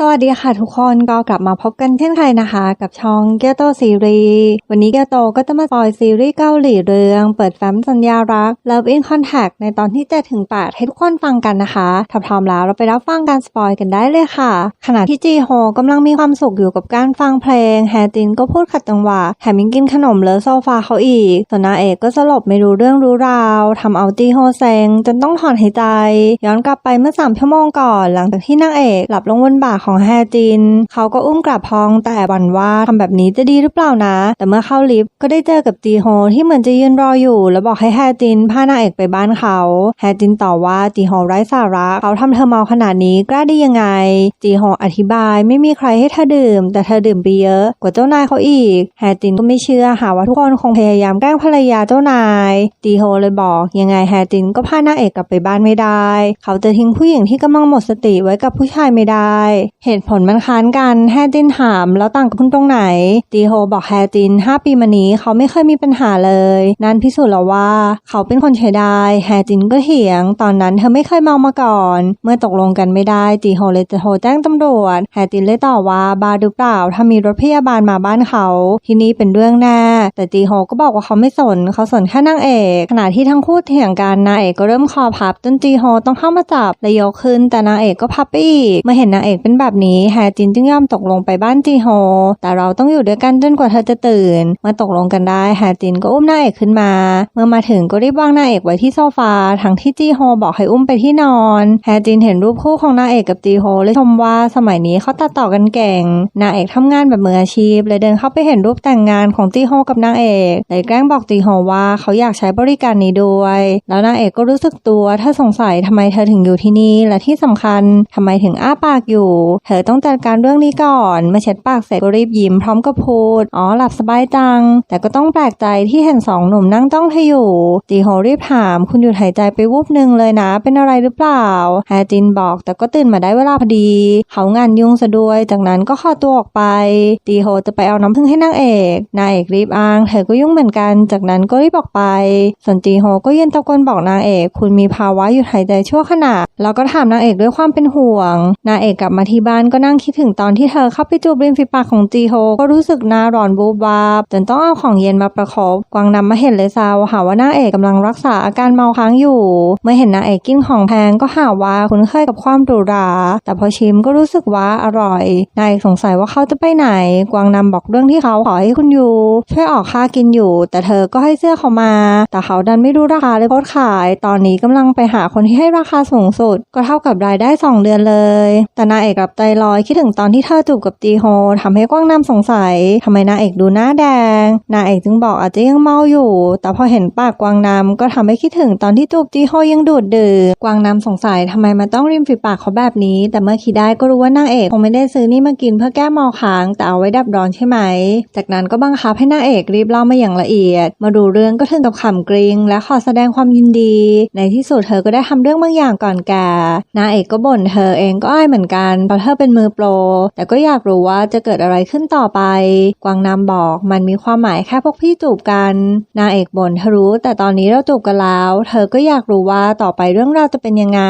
สวัสดีค่ะทุกคนก็กลับมาพบกันเช่นเคยนะคะ กับช่องเกียโตซีรีส์วันนี้เกียโตก็จะมาปล่อยซีรีส์เกาหลีเรื่อง เปิดแฟ้มสัญญารัก Love in Contact ในตอนที่7ถึง8ให้ทุกคนฟังกันนะคะถ้าพร้อมแล้วเราไปรับฟังการสปอยกันได้เลยค่ะ ขณะที่จีโฮกำลังมีความสุขอยู่กับการฟังเพลงแฮจินก็พูดขัดจังหวะแถมยังกินขนมเลอะโซฟาเขาอีกส่วนนาเอกก็สลบไม่รู้เรื่องรู้ราวทำเอาจีโฮเซ็งจนต้องถอนหายใจ ย้อนกลับไปเมื่อสามชั่วโมงก่อนหลังจากที่นางเอกหลับลงบนบ่าของแฮจิน เขาก็อุ้มกลับพองแต่หวั่นว่าทำแบบนี้จะดีหรือเปล่านะ แต่เมื่อเข้าลิฟต์ก็ได้เจอกับจีโฮที่เหมือนจะยืนรออยู่ แล้วบอกให้แฮจินพานางเอกไปบ้านเขาแฮจินต่อว่าจีโฮไร้สาระเขาทำเธอเมาขนาดนี้กล้าได้ยังไง จีโฮอธิบายไม่มีใครให้เธอดื่ม แต่เธอดื่มไปเยอะกว่าเจ้านายเขาอีกแฮจินก็ไม่เชื่อหาว่าทุกคนคงพยายามแกล้งภรรยาเจ้านายจีโฮเลยบอกยังไงแฮจินก็พานางเอกกลับไปบ้านไม่ได้ เขาจะทิ้งผู้หญิงที่กำลังหมดสติไว้กับผู้ชายไม่ได้ เหตุผลมันค้านกันแฮจินถามแล้วต่างกับคุณตรงไหนจีโฮบอกแฮจิน 5 ปีมานี้เขาไม่เคยมีปัญหาเลย นั่นพิสูจน์แล้วว่า เขาเป็นคนใช้ได้ แฮจินก็เถียง ตอนนั้นเธอไม่เคยเมามาก่อน เมื่อตกลงกันไม่ได้จีโฮเลยจะโทรแจ้งตำรวจ แฮจินเลยตอบว่าบาหรือเปล่า ถ้ามีรถพยาบาลมาบ้านเขา ทีนี่เป็นเรื่องแน่ แต่จีโฮก็บอกว่าเขาไม่สน เขาสนแค่นางเอก ขณะที่ทั้งคู่เถียงกันนางเอกก็เริ่มคอพับจนจีโฮต้องเข้ามาจับและยกขึ้น แต่นางเอกก็พับไปอีกเมื่อเห็นนางเอกเป็นแบบนี้แฮจินจึงยอมตกลงไปบ้านจีโฮ แต่เราต้องอยู่ด้วยกันจนกว่าเธอจะตื่น เมื่อตกลงกันได้แฮจินก็อุ้มนางเอกขึ้นมา เมื่อมาถึงก็รีบวางนางเอกไว้ที่โซฟาทั้งที่จีโฮบอกให้อุ้มไปที่นอนแฮจินเห็นรูปคู่ของนางเอกกับจีโฮเลยชมว่าสมัยนี้เขาตัดต่อกันเก่งนางเอกทำงานแบบมืออาชีพเลยเดินเข้าไปเห็นรูปแต่งงานของจีโฮกับนางเอกเลยแกล้งบอกจีโฮว่าเขาอยากใช้บริการนี้ด้วย แล้วนางเอกก็รู้สึกตัวถ้าสงสัยทำไมเธอถึงอยู่ที่นี่และที่สำคัญทำไมถึงอ้าปากอยู่เธอต้องจัดการเรื่องนี้ก่อนเมื่อเช็ดปากเสร็จก็รีบยิ้มพร้อมกับพูด อ๋อหลับสบายจัง แต่ก็ต้องแปลกใจที่เห็นสองหนุ่มนั่งจ้องเธออยู่ จีโฮรีบถาม คุณหยุดหายใจไปวูบหนึ่งเลยนะ เป็นอะไรหรือเปล่าแฮจินบอก แต่ก็ตื่นมาได้เวลาพอดี เขางานยุ่งซะด้วย จากนั้นก็ขอตัวออกไป จีโฮจะไปเอาน้ำผึ้งให้นางเอกนางเอกรีบอ้าง เธอก็ยุ่งเหมือนกัน จากนั้นก็รีบออกไปส่วนจีโฮก็เยืนตะโกนบอกนางเอก คุณมีภาวะหยุดหายใจชั่วขณะแล้วก็ถามนางเอกด้วยความเป็นห่วง นางเอกกลับมาที่บ้านก็นั่งคิดถึงตอนที่เธอเข้าไปจูบริมฝีปากของจีโฮก็รู้สึกหน้าร้อนบูบวาบจนต้องเอาของเย็นมาประคบกวางนำมาเห็นเลยซาวหาว่านางเอกกำลังรักษาอาการเมาค้างอยู่ เมื่อเห็นนางเอกกินของแพงก็หาว่าคุ้นเคยกับความหรูหราแต่พอชิมก็รู้สึกว่าอร่อยนายเอกสงสัยว่าเขาจะไปไหน กวางนำบอกเรื่องที่เขาขอให้คุณยูช่วยออกค่ากินอยู่ แต่เธอก็ให้เสื้อเขามา แต่เขาดันไม่รู้ราคาเลยโพสขาย ตอนนี้กำลังไปหาคนที่ให้ราคาสูงสุด ก็เท่ากับรายได้ 2 เดือนเลย แต่นางเอกกลับใจลอยคิดถึงตอนที่เธอจูบกับจีโฮทำให้กวางนำสงสัยทำไมนางเอกดูหน้าแดงนางเอกจึงบอกอาจจะยังเมาอยู่ แต่พอเห็นปากกวางนำก็ทำให้คิดถึงตอนที่จูบจีโฮยังดูดดื่มกวางนำสงสัยทำไมมันต้องริมฝีปากเขาแบบนี้ แต่เมื่อคิดได้ก็รู้ว่านางเอกคงไม่ได้ซื้อนี่มากินเพื่อแก้เมาค้างแต่เอาไว้ดับร้อนใช่ไหม จากนั้นก็บังคับให้นางเอกรีบเล่ามาอย่างละเอียด มาดูเรื่องก็ถึงกับขำกริงและขอแสดงความยินดี ในที่สุดเธอก็ได้ทำเรื่องบางอย่างก่อนแก่นางเอกก็บ่นเธอเองก็อ้ายเหมือนกันพราะเธอเป็นมือโปร แต่ก็อยากรู้ว่าจะเกิดอะไรขึ้นต่อไป กวางนำบอกมันมีความหมายแค่พวกพี่จูบกัน นางเอกบ่นเธอรู้ แต่ตอนนี้เราจูบกันแล้ว เธอก็อยากรู้ว่าต่อไปเรื่องราวจะเป็นยังไง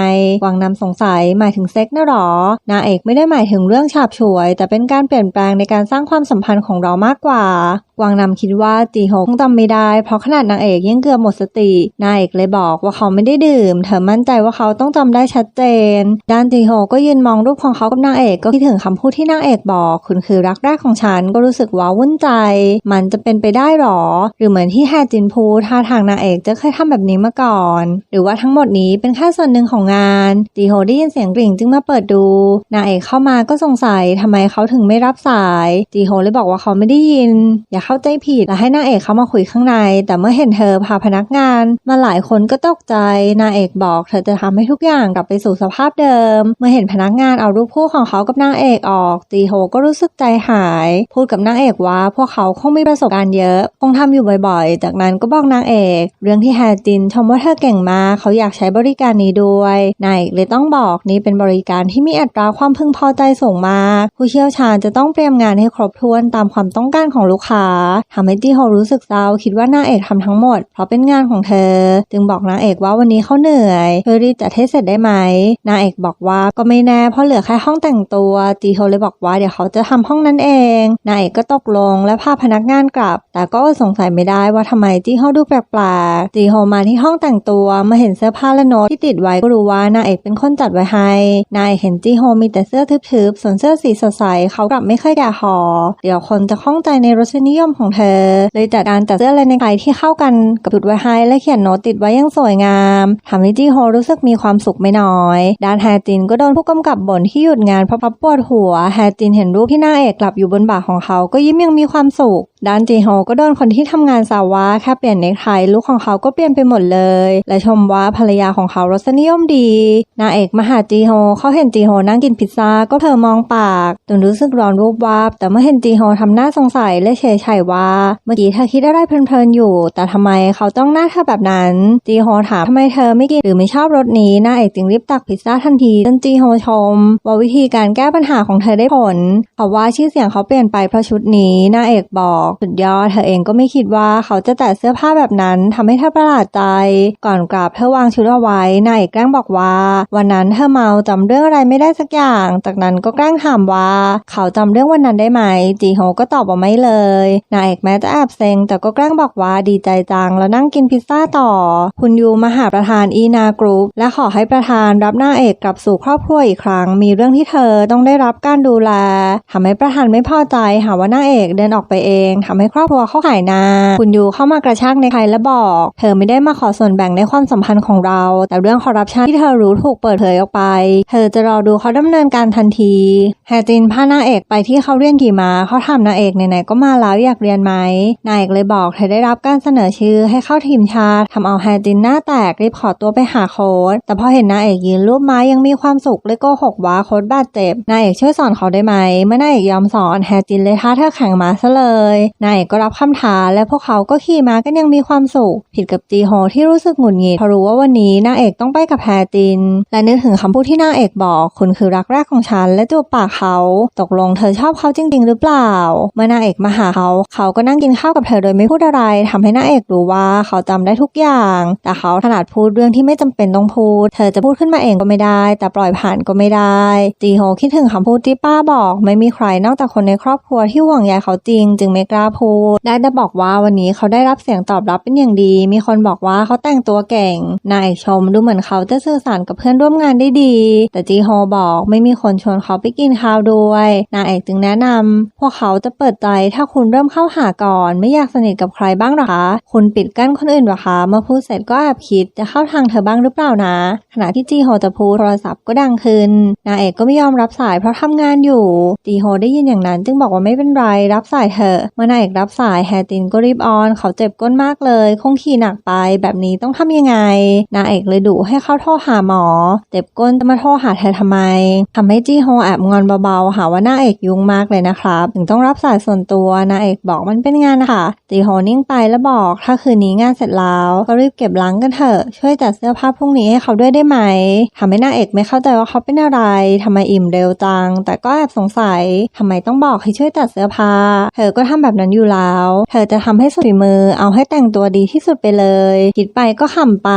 กวางนำสงสัยหมายถึงเซ็กนะหรอ นางเอกไม่ได้หมายถึงเรื่องฉาบฉวย แต่เป็นการเปลี่ยนแปลงในการสร้างความสัมพันธ์ของเรามากกว่า กวางนำคิดว่าจีโฮคงจำไม่ได้ เพราะขนาดนางเอกยังเกือบหมดสติ นางเอกเลยบอกว่าเขาไม่ได้ดื่ม เธอมั่นใจว่าเขาต้องจำได้ชัดเจน ด้านจีโฮก็ยืนมองรูปของเขากับนางเอกก็คิดถึงคำพูดที่นางเอกบอก คุณคือรักแรกของฉันก็รู้สึกว้าวุ่นใจ มันจะเป็นไปได้หรอ หรือเหมือนที่แฮจินพูดท่าทางนางเอกจะเคยทำแบบนี้มาก่อน หรือว่าทั้งหมดนี้เป็นแค่ส่วนหนึ่งของงานจีโฮได้ยินเสียงกริ่งจึงมาเปิดดู นางเอกเข้ามาก็สงสัยทำไมเขาถึงไม่รับสายจีโฮเลยบอกว่าเขาไม่ได้ยิน อย่าเข้าใจผิดและให้นางเอกเข้ามาคุยข้างใน แต่เมื่อเห็นเธอพาพนักงาน มาหลายคนก็ตกใจนางเอกบอก เธอจะทำให้ทุกอย่างกลับไปสู่สภาพเดิม เมื่อเห็นพนักงานเอารูปคู่ของเขากับนางเอกออกจีโฮก็รู้สึกใจหาย พูดกับนางเอกว่า พวกเขาคงมีประสบการณ์เยอะ คงทำอยู่บ่อยๆ จากนั้นก็บอกนางเอก เรื่องที่แฮจินชมว่าเธอเก่งมากเขาอยากใช้บริการนี้ด้วยนายเอกเลยต้องบอกนี่เป็นบริการที่มีอัตราความพึงพอใจสูงมาก ผู้เชี่ยวชาญจะต้องเตรียมงานให้ครบถ้วนตามความต้องการของลูกค้าทำให้จีโฮรู้สึกเศร้าคิดว่านางเอกทำทั้งหมด เพราะเป็นงานของเธอ จึงบอกนางเอกว่าวันนี้เขาเหนื่อยช่วยรีบจัดให้เสร็จได้ไหมนางเอกบอกว่าก็ไม่แน่เพราะเหลือแค่ห้องแต่งตัวจีโฮเลยบอกว่าเดี๋ยวเขาจะทำห้องนั้นเองนายเอกก็ตกลงและพาพนักงานกลับ แต่ก็สงสัยไม่ได้ว่าทำไมจีโฮดูแปลกๆจีโฮมาที่ห้องแต่งตัวมาเห็นเสื้อผ้าและโน้ตที่ติดไว้ก็รู้ว่านายเอกเป็นคนจัดไว้ให้นายเห็นจีโฮมีแต่เสื้อทึบๆส่วนเสื้อสีสดใสเขากลับไม่เคยแกะห่อเดี๋ยวคนจะข้องใจในรสนิยมของเธอ เลยจัดการจัดเสื้ออะไรในไทยที่เข้ากันกับชุดไว้ให้และเขียนโน้ตติดไว้อยังสวยงามทำให้จีโฮรู้สึกมีความสุขไม่น้อย ด้านแฮจินก็โดนผู้กำกับบ่นที่หยุดงานเพราะปวดหัวแฮจินเห็นรูปที่นางเอกกลับอยู่บนบ่าของเขาก็ยิ้มยังมีความสุข ด้านจีโฮก็โดนคนที่ทำงานสาวว่าแค่เปลี่ยนเนคไทลูกของเขาก็เปลี่ยนไปหมดเลย และชมว่าภรรยาของเขารสนิยมดีนางเอกมาหาจีโฮเขาเห็นจีโฮนั่งกินพิซซ่าก็เธอมองปากจนรู้สึกร้อนรูปวาบแต่เมื่อเห็นจีโฮทำหน้าสงสัยและเฉยชัยว่า เมื่อกี้เธอคิดอะไรเพลินๆอยู่ แต่ทำไมเขาต้องหน้าเธอแบบนั้นจีโฮถามทำไมเธอไม่กินหรือไม่ชอบรสนี้นางเอกจึงรีบตักพิซซ่าทันทีจนจีโฮชม ว่าวิธีการแก้ปัญหาของเธอได้ผลเขาว่าชื่อเสียงเขาเปลี่ยนไปเพราะชุดนี้นางเอกบอกสุดยอดเธอเองก็ไม่คิดว่าเขาจะแต่เสื้อผ้าแบบนั้นทำให้เธอประหลาดใจ ก่อนกลับเธอวางชุดเอาไว้นายเอกแกล้งบอกว่า วันนั้นเธอเมาจำเรื่องอะไรไม่ได้สักอย่าง จากนั้นก็แกล้งถามว่า เขาจำเรื่องวันนั้นได้ไหม จีโฮก็ตอบว่าไม่เลยนายเอกแม้จะแอบเซ็งแต่ก็แกล้งบอกว่าดีใจจังแล้วนั่งกินพิซซ่าต่อ คุณยูมาหาประธานอีนากรุ๊ปและขอให้ประธานรับนางเอกกลับสู่ครอบครัวอีกครั้ง มีเรื่องที่เธอต้องได้รับการดูแลทำให้ประธานไม่พอใจหาว่านางเอกเดินออกไปเองทำให้ครอบครัวเขาขายนาคุณยูเข้ามากระชากในใครและบอก เธอไม่ได้มาขอส่วนแบ่งในความสัมพันธ์ของเรา แต่เรื่องคอร์รัปชันที่เธอรู้ถูกเปิดเผยออกไป เธอจะรอดูเขาดำเนินการทันทีแฮจินพานางเอกไปที่เขาเรียนขี่มาเขาถามนางเอกไหนๆก็มาแล้วอยากเรียนไหมนางเอกเลยบอกเธอได้รับการเสนอชื่อให้เข้าทีมชาติทำเอาแฮจินหน้าแตกรีบขอตัวไปหาโค้ชแต่พอเห็นนางเอกยืนรูปไม้ยังมีความสุขเลยโกหกว่าโค้ชบาดเจ็บนางเอกช่วยสอนเขาได้ไหมเมื่อนางเอกยอมสอนแฮจินเลยท้าเธอแข่งมาซะเลยนางเอกก็รับคำท้าและพวกเขาก็ขี่ม้ากันยังมีความสุข ผิดกับจีโฮที่รู้สึกหงุดหงิดเพราะรู้ว่าวันนี้นางเอกต้องไปกับแฮจิน และนึกถึงคำพูดที่นางเอกบอกคุณคือรักแรกของฉัน และจูบปากเขาตกลงเธอชอบเขาจริง ๆ หรือเปล่า เมื่อนางเอกมาหาเขาเขาก็นั่งกินข้าวกับเธอโดยไม่พูดอะไรทำให้นางเอกรู้ว่าเขาจำได้ทุกอย่าง แต่เขาถนัดพูดเรื่องที่ไม่จำเป็นต้องพูด เธอจะพูดขึ้นมาเองก็ไม่ได้ แต่ปล่อยผ่านก็ไม่ได้จีโฮคิดถึงคำพูดที่ป้าบอก ไม่มีใครนอกจากคนในครอบครัวที่ห่วงใยเขาจริง จึงไม่กล้าพูด ได้แต่บอกว่าวันนี้เขาได้รับเสียงตอบรับเป็นอย่างดี มีคนบอกว่าเขาแต่งตัวเก่ง นายเอกชมดูเหมือนเขาจะสื่อสารกับเพื่อนร่วมงานได้ดี แต่จีโฮบอกไม่มีคนชวนเขาไปกินข้าวด้วย นายเอกจึงแนะนำพวกเขาจะเปิดใจถ้าคุณเริ่มเข้าหาก่อน ไม่อยากสนิทกับใครบ้างหรอคะ คุณปิดกั้นคนอื่นหรอคะ เมื่อพูดเสร็จก็แอบคิดจะเข้าทางเธอบ้างหรือเปล่านะ ขณะที่จีโฮจะพูดโทรศัพท์ก็ดังขึ้น นายเอกก็ไม่ยอมรับสายเพราะทำงานอยู่ จีโฮได้ยินอย่างนั้น จึงบอกว่าไม่เป็นไรรับสายเถอะเมื่อนายเอกรับสายแฮตินก็รีบออน เขาเจ็บก้นมากเลย คงขี่หนักไป แบบนี้ต้องทำยังไง นายเอกเลยดุให้เขาโทรหาหมอ เจ็บก้นจะมาโทรหาเธอทำไมทำให้จีโฮแอบงอนเบาๆ หาว่านายเอกยุ่งมากเลยนะครับ ถึงต้องรับสายส่วนตัวนายเอกบอกมันเป็นงานนะคะจีโฮนิ่งไปแล้วบอก ถ้าคืนนี้งานเสร็จแล้วก็รีบเก็บล้างกันเถอะ ช่วยจัดเสื้อผ้าพรุ่งนี้ให้เขาด้วยได้ไหมทำให้นายเอกไม่เข้าใจว่าเขาเป็นอะไรทำไมอิ่มเร็วจัง แต่ก็แอบสงสัยทำไมต้องบอกให้ช่วยจัดเสื้อผ้า เธอก็ทำแบบนั้นอยู่แล้ว เธอจะทำให้สุดฝีมือเอาให้แต่งตัวดีที่สุดไปเลย คิดไปก็ขำไป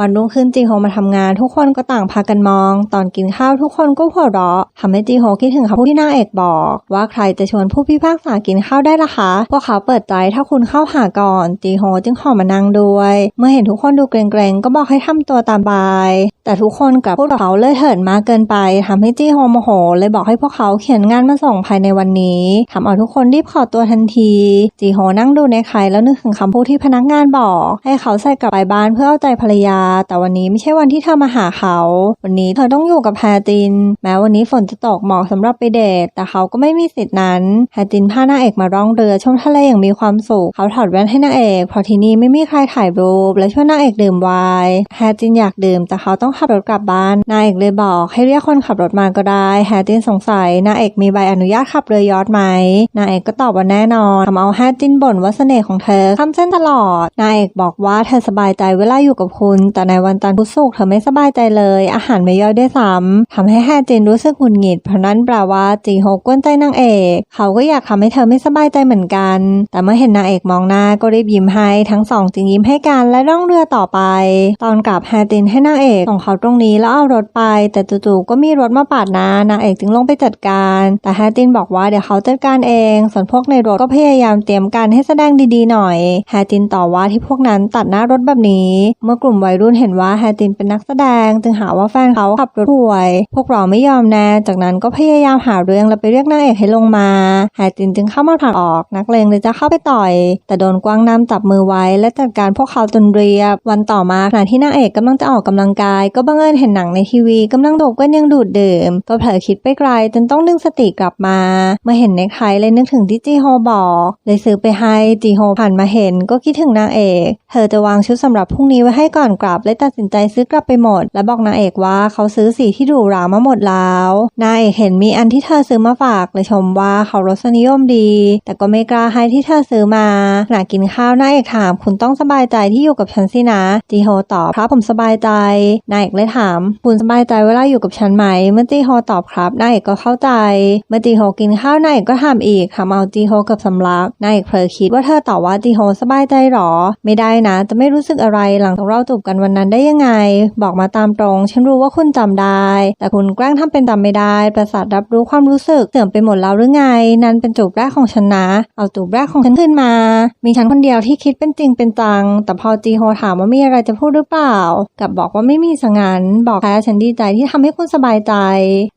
วันรุ่งขึ้นจีโฮมาทำงาน ทุกคนก็ต่างพากันมอง ตอนกินข้าวทุกคนก็หัวเราะทำให้จีโฮคิดถึงคำพูดที่นางเอกบอก ว่าใครจะชวนผู้พิพากษากินข้าวได้ล่ะคะพวกเขาเปิดใจถ้าคุณเข้าหาก่อนจีโฮจึงขอมานั่งด้วย เมื่อเห็นทุกคนดูเกรงๆก็บอกให้ทำตัวตามบาย แต่ทุกคนกลับพูดกับเขาเลยเถิดมากเกินไปทำให้จีโฮโมโห เลยบอกให้พวกเขาเขียนงานมาส่งภายในวันนี้ทำเอาทุกคนรีบขอตัวทันทีจีโฮนั่งดูในไข่แล้วนึกถึงคำพูดที่พนักงานบอก ให้เขาใส่กลับไปบ้านเพื่อเอาใจภรรยา แต่วันนี้ไม่ใช่วันที่เธอมาหาเขา วันนี้เธอต้องอยู่กับแฮติน แม้วันนี้ฝนจะตกเหมาะสำหรับไปเดทแต่เขาก็ไม่มีสิทธินั้นแฮตินพานางเอกมาร่องเรือชมทะเลอย่างมีความสุขเขาถอดแว่นให้นางเอกเพราะที่นี่ไม่มีใครถ่ายรูปและช่วยนางเอกดื่มไวน์แฮตินอยากดื่มแต่เขาต้องขับรถกลับบ้านนางเอกเลยบอกให้เรียกคนขับรถมาก็ได้แฮตินสงสัยนางเอกมีใบอนุญาตขับเรือยอทไหมนางเอกก็ตอบว่าแน่นอนทำเอาแฮจินบ่นว่าเสน่ห์ของเธอข้ามเส้นตลอด นายเอกบอกว่าเธอสบายใจเวลาอยู่กับคุณ แต่ในวันจันทร์พุธศุกร์เธอไม่สบายใจเลย อาหารไม่ย่อยได้วยซ้ำทำให้แฮจินรู้สึกหงุดหงิดเพราะนั้นแปลว่าจีโฮกวนใจนางเอก เขาก็อยากทำให้เธอไม่สบายใจเหมือนกัน แต่เมื่อเห็นนางเอกมองหน้าก็รีบยิ้มให้ทั้งสองจึงยิ้มให้กันและร่องเรือต่อไป ตอนกลับแฮจินให้นางเอกส่งเขาตรงนี้แล้วเอารถไป แต่จู่ๆก็มีรถมาปาดหน้านางเอกจึงลงไปจัดการ แต่แฮจินบอกว่าเดี๋ยวเขาจัดการเอง ส่วนพวกในรถก็พยายามเตรียมการให้แสดงดีๆหน่อย แฮจินต่อว่าที่พวกนั้นตัดหน้ารถแบบนี้ เมื่อกลุ่มวัยรุ่นเห็นว่าแฮจินเป็นนักแสดง จึงหาว่าแฟนเขาขับรถห่วย พวกเราไม่ยอมแน่จากนั้นก็พยายามหาเรื่องแล้วไปเรียกนางเอกให้ลงมา แฮจินจึงเข้ามาผลักออก นักเลงเลยจะเข้าไปต่อย แต่โดนกวางน้ำจับมือไว้ และจัดการพวกเขาจนเรียบ วันต่อมาขณะที่นางเอกกำลังจะออกกำลังกาย ก็บังเอิญเห็นหนังในทีวีกำลังโดบกันยังดูดดื่ม ก็เผลอคิดไปไกลจนต้องดึงสติกลับมา เมื่อเห็นเนคไทเลยนึกถึงที่จีโฮบอกเลยซื้อไปให้จีโฮผ่านมาเห็นก็คิดถึงนางเอก เธอจะวางชุดสำหรับพรุ่งนี้ไว้ให้ก่อนกลับเลยตัดสินใจซื้อกลับไปหมด และบอกนางเอกว่าเขาซื้อสีที่หรูหรามาหมดแล้วนางเอกเห็นมีอันที่เธอซื้อมาฝากเลยชมว่าเขารสนิยมดี แต่ก็ไม่กล้าให้ที่เธอซื้อมาขณะกินข้าวนางเอกถามคุณต้องสบายใจที่อยู่กับฉันสินะ จีโฮตอบครับผมสบายใจนายเอกเลยถาม คุณสบายใจเวลาอยู่กับฉันไหม เมื่อจีโฮตอบครับนายเอกก็เข้าใจ เมื่อจีโฮกินข้าวนายเอกก็ถามอีกทำเอาจีโฮกับสำลักนายเอกเผลคิดว่าเธอตอบว่าจีโฮสบายใจหรอ ไม่ได้นะ จะไม่รู้สึกอะไรหลังจากเราจูบกันวันนั้นได้ยังไง บอกมาตามตรง ฉันรู้ว่าคุณจำได้ แต่คุณแกล้งทำเป็นจำไม่ได้ ประสาทรับรู้ความรู้สึกเสื่อมไปหมดแล้วหรือไง นั่นเป็นจูบแรกของฉันนะ เอาจูบแรกของฉันขึ้นมา มีฉันคนเดียวที่คิดเป็นจริงเป็นจัง แต่พอจีโฮถามว่ามีอะไรจะพูดหรือเปล่ากลับบอกว่าไม่มีสังานบอกแค่ฉันดีใจที่ทำให้คุณสบายใจ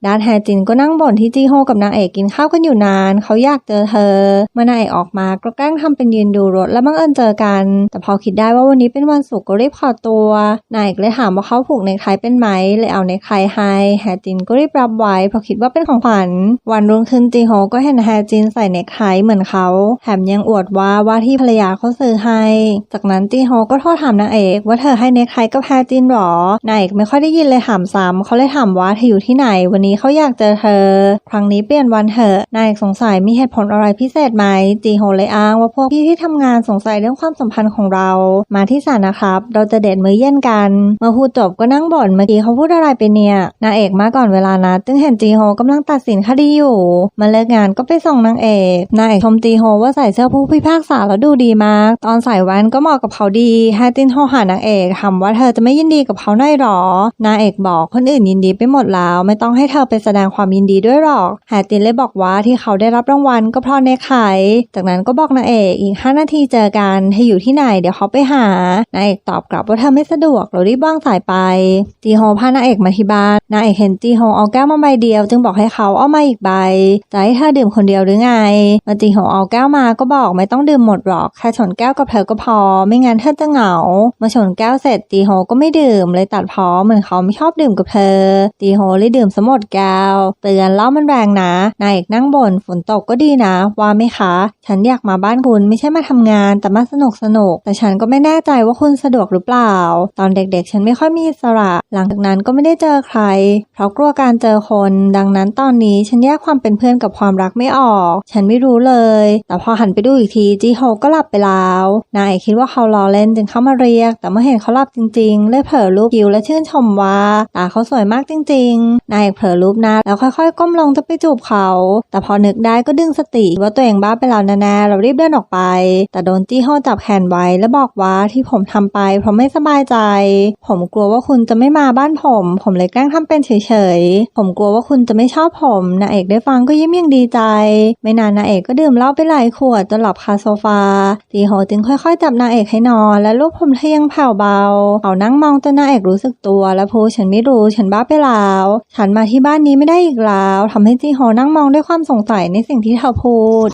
ด้านแฮจินก็นั่งบ่นที่จีโฮกับนางเอกกินข้าวกันอยู่นาน เขาอยากเจอเธอเมื่อนางเอกออกมาก็แกล้งทำเป็นยืนดูรถแล้วบังเอิญเจอกัน แต่พอคิดได้ว่าวันนี้เป็นวันศุกร์ก็รีบขอตัวนายเอกเลยถามว่าเขาผูกในไคเป็นไหมเลยเอาในไคให้แฮจินก็รีบรับไว้เพราะคิดว่าเป็นของขวัญวันรุ่งขึ้นจีโฮก็เห็นแฮจินใส่ในไคเหมือนเขาแถมยังอวดว่าว่าที่ภรรยาเขาซื้อให้ จากนั้นจีโฮก็โทษถามนางเอกว่าเธอให้ในไคกับแฮจินหรอนายเอกไม่ค่อยได้ยินเลยถามซ้ำเขาเลยถามว่าเธออยู่ที่ไหน วันนี้เขาอยากเจอเธอ ครั้งนี้เปลี่ยนวันเถอะนายเอกสงสัยมีเหตุผลอะไรพิเศษไหมจีโฮเลยอ้างว่าพวกพี่ที่ทำงานสงสัยเรื่องความสัมพันธ์ของเรา มาที่ศาลนะครับ เราจะเดทมื้อเย็นกัน เมื่อพูดจบก็นั่งบ่นเมื่อกี้เขาพูดอะไรไปเนี่ยนางเอกมาก่อนเวลานะจึงเห็นจีโฮกำลังตัดสินคดีอยู่ มาเลิกงานก็ไปส่งนางเอกนางเอกชมจีโฮว่าใส่เสื้อผู้พิพากษาแล้วดูดีมาก ตอนใส่แว่นก็เหมาะกับเขาดีแฮตินโทรหานางเอกถามว่าเธอจะไม่ยินดีกับเขาหน่อยหรอนางเอกบอกคนอื่นยินดีไปหมดแล้วไม่ต้องให้เธอไปแสดงความยินดีด้วยหรอกแฮตินเลยบอกว่าที่เขาได้รับรางวัลก็เพราะเนคไขจากนั้นก็บอกนางเอกอีก 5 นาทีเจอกันให้อยู่ที่ไหนเดี๋ยวเขาไปหานางเอกตอบกลับว่าเธอไม่สะดวกเรารีบว่างสายไป จีโฮพานางเอกมาที่บ้านนางเอกเห็นจีโฮเอาแก้วมาใบเดียว จึงบอกให้เขาเอามาอีกใบจะให้เธอดื่มคนเดียวหรือไงมื่อจีโฮเอาแก้วมาก็บอกไม่ต้องดื่มหมดหรอกแค่ชนแก้วกับเธอก็พอ ไม่งั้นเธอจะเหงาเมื่อชนแก้วเสร็จจีโฮก็ไม่ดื่มเลยตัดพ้อเหมือนเขาไม่ชอบดื่มกับเธอจีโฮเลยดื่มสมดแก้วเตือนเล่ามันแรงนะนายเอกนั่งบนฝนตกก็ดีนะ ว่าไหมคะฉันอยากมาบ้านคุณไม่ใช่มาทำงาน แต่มาสนุกสนุก แต่ฉันก็ไม่แน่ใจว่าคุณสะดวกหรือเปล่า ตอนเด็กๆ ฉันไม่ค่อยมีอิสระ หลังจากนั้นก็ไม่ได้เจอใคร เพราะกลัวการเจอคน ดังนั้นตอนนี้ฉันแยกความเป็นเพื่อนกับความรักไม่ออก ฉันไม่รู้เลย แต่พอหันไปดูอีกทีจีโฮก็หลับไปแล้ว นายคิดว่าเขาล้อเล่นจึงเข้ามาเรียก แต่เมื่อเห็นเขาหลับจริงๆ เลยเผลอรูปยิวและชื่นชมว่าตาเขาสวยมากจริง ๆ นายเผลอรูปหน้าแล้วค่อยๆ ก้มลงจะไปจูบเขา แต่พอนึกได้ก็ดึงสติว่าตัวเองบ้าไปแล้วแน่ๆเรารีบเดินออกไป แต่โดนจี้โฮจับแขนไว้และบอกว่าที่ผมทำไป เพราะไม่สบายใจ ผมกลัวว่าคุณจะไม่มาบ้านผม ผมเลยแกล้งทำเป็นเฉยๆ ผมกลัวว่าคุณจะไม่ชอบผมนาเอกได้ฟังก็ยิ้มอย่างดีใจ ไม่นานนาเอกก็ดื่มเหล้าไปหลายขวดจนหลับคาโซฟาจีโฮจึงค่อยๆจับนาเอกให้นอน และลูบผมเที่ยงแผ่วเบาเขานั่งมองจนนาเอกรู้สึกตัวและพูดฉันไม่รู้ฉันบ้าไปแล้ว ฉันมาที่บ้านนี้ไม่ได้อีกแล้วทำให้จีโฮนั่งมองด้วยความสงสัยในสิ่งที่เธอพูด